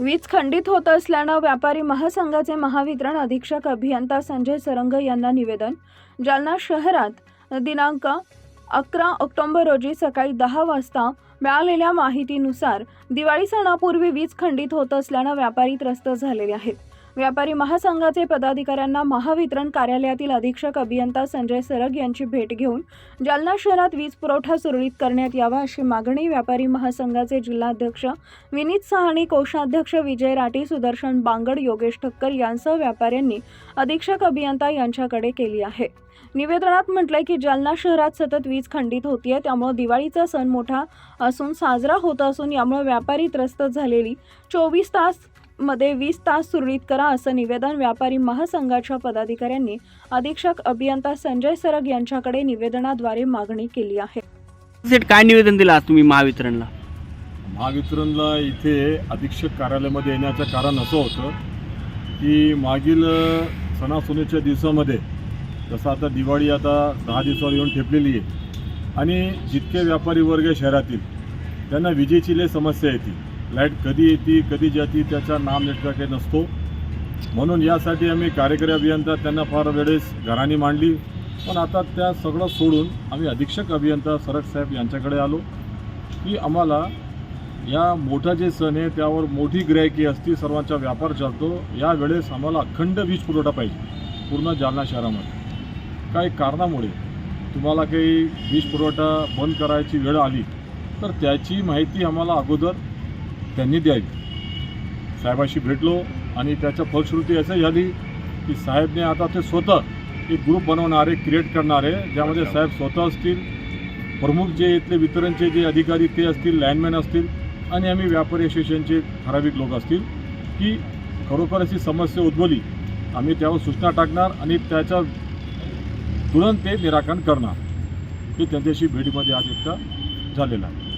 वीज खंडित होत असल्यानं व्यापारी महासंघाचे महावितरण अधीक्षक अभियंता संजय सरंग यांना निवेदन. जालना शहरात दिनांक अकरा ऑक्टोंबर रोजी सकाळी दहा वाजता मिळालेल्या माहितीनुसार दिवाळी सणापूर्वी वीज खंडित होत असल्यानं व्यापारी त्रस्त झालेले आहेत. व्यापारी महासंघाचे पदाधिकाऱ्यांना महावितरण कार्यालयातील अधीक्षक अभियंता संजय सरग यांची भेट घेऊन जालना शहरात वीज पुरवठा सुरळीत करण्यात यावा अशी मागणी व्यापारी महासंघाचे जिल्हाध्यक्ष विनीत सहाणी कोषाध्यक्ष विजय राठी सुदर्शन बांगड योगेश ठक्कर यांसह व्यापाऱ्यांनी अधीक्षक अभियंता यांच्याकडे केली आहे. निवेदनात म्हटलंय की जालना शहरात सतत वीज खंडित होतीये त्यामुळे दिवाळीचा सण मोठा असून साजरा होत असून यामुळे व्यापारी त्रस्त झालेली चोवीस तास मध्ये वीस तास सुरळीत करा असं निवेदन व्यापारी महासंघाच्या पदाधिकाऱ्यांनी अधीक्षक अभियंता संजय सरग यांच्याकडे निवेदनाद्वारे मागणी केली आहे. काय निवेदन दिलं आज तुम्ही महावितरणला? महावितरणला इथे अधीक्षक कार्यालयामध्ये येण्याचं कारण असं होतं की मागील अ, सणासुदीच्या दिवसामध्ये जसं आता दिवाळी आता दहा दिवसावर येऊन ठेपलेली आहे आणि जितके व्यापारी वर्ग शहरातील त्यांना विजेची लय समस्या येते. लाइट कधी येते कधी जाती त्याचा नाम नेटका काही नसतो. म्हणून यासाठी आम्ही कार्यकारी अभियंता त्यांना फार वेळेस घराणी मांडली. पण आता त्या सगळं सोडून आम्ही अधीक्षक अभियंता सरक साहेब यांच्याकडे आलो की आम्हाला या मोठा जे सण आहे त्यावर मोठी ग्राहकी असती सर्वांचा व्यापार चालतो. या वेळेस आम्हाला अखंड वीज पुरवठा पाहिजे पूर्ण जालना शहरामध्ये. काही कारणामुळे तुम्हाला काही वीज पुरवठा बंद करायची वेळ आली तर त्याची माहिती आम्हाला अगोदर त्यांनी द्यावी. साहेबाशी भेटलो आणि त्याच्या फलश्रुती असं झाली की साहेबने आता ते स्वतः एक ग्रुप बनवणारे क्रिएट करणारे ज्यामध्ये साहेब स्वतः असतील प्रमुख जे इथले वितरणचे जे अधिकारी ते असतील लँडमॅन असतील आणि आम्ही व्यापारी असोसिएशनचे ठराविक लोक असतील की खरोखर अशी समस्या उद्भवली आम्ही त्यावर सूचना टाकणार आणि त्याच्या तुरंत ते निराकरण करणार. हे त्यांच्याशी भेटीमध्ये आज एकटा झालेला आहे.